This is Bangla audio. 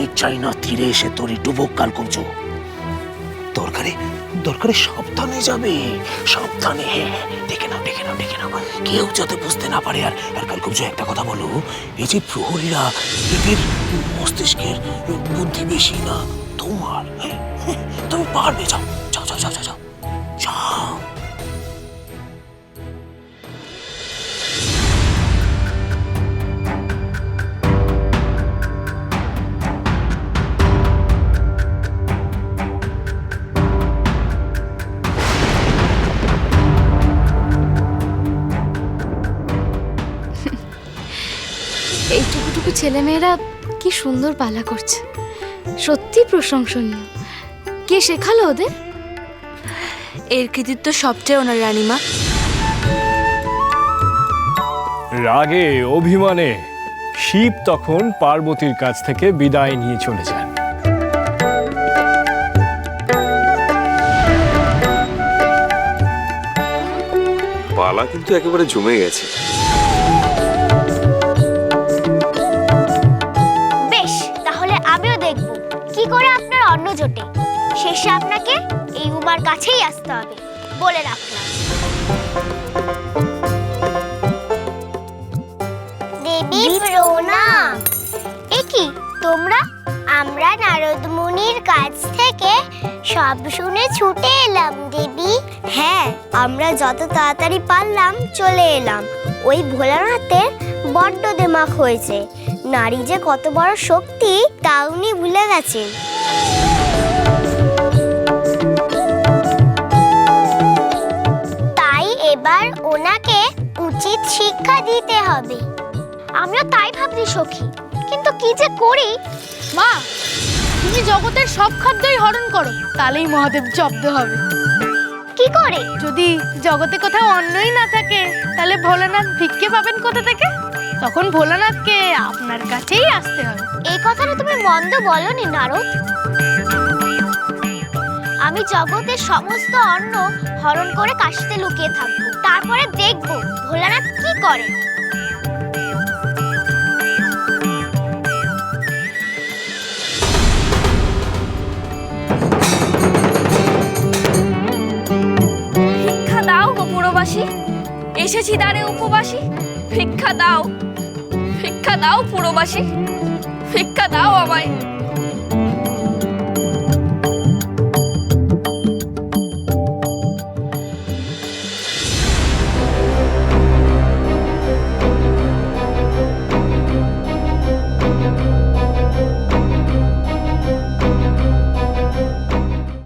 কুমির চাই না তীরে এসে তোর একটু ডুবুক কাল করছ। দরকারে দরকারে সাবধানে যাবে। সাবধানে হ্যাঁ দেখে নাও দেখে নাও দেখে নাও। কেউ যাতে বুঝতে না পারে আর আর কাল কবজ একটা কথা বলো এই যে প্রহরীরা এদের মস্তিষ্কের বুদ্ধি বেশি না তোমার হ্যাঁ? হ্যাঁ, তুমি পারবে যাও যাও যাও যাও যাও। এই টুকুটুকু ছেলেমেয়েরা কি সুন্দর পালা করছে। সত্যি প্রশংসনীয়। কে শেখালো ওদের? এর কৃতিত্ব সবচেয়ে ওনার রানীমা। রাগে অভিমানে শিব তখন পার্বতীর কাছ থেকে বিদায় নিয়ে চলে যান। পালা কিন্তু একেবারে জমে গেছে। আমিও দেখব। কি করে আপনার অন্ন জোটে? শেষে আপনাকে এই উমার কাছেই আসতে হবে বলে রাখলাম। দেবী প্রণাম। এ কি তোমরা আমরা নারদ মুনির কাছ থেকে সব শুনে ছুটে এলাম দেবী। হ্যাঁ আমরা যত তাড়াতাড়ি পারলাম চলে এলাম। ওই ভোলানাথের বড্ড দেমাক হয়েছে। নারী যে কত বড় শক্তি তা উনি ভুলে গেছেন। তাই এবার ওনাকে উচিত শিক্ষা দিতে হবে। আমিও তাই ভাবছি সখী। কিন্তু কি যে করি? মা তুমি জগতের সব খাদ্যই হরণ করো তাহলেই মহাদেব জব্দ হবে। কি করে? যদি জগতে কোথাও অন্নই না থাকে তাহলে ভোলানাথ ভিক্ষে পাবেন কোথা থেকে? তখন ভোলানাথকে আপনার কাছেই আসতে হবে। এই কথাটা তুমি মন্দ বলনি নারদ। আমি জগতের সমস্ত অন্ন হরণ করে কাশিতে লুকিয়ে থাকব। তারপরে দেখব ভোলানাথ কি করে। ভিক্ষা দাও গো পুরবাসী। এসেছি দ্বারে উপবাসী। ভিক্ষা দাও। ভিক্ষা দাও পুরবাসী। ভিক্ষা দাও আমায়।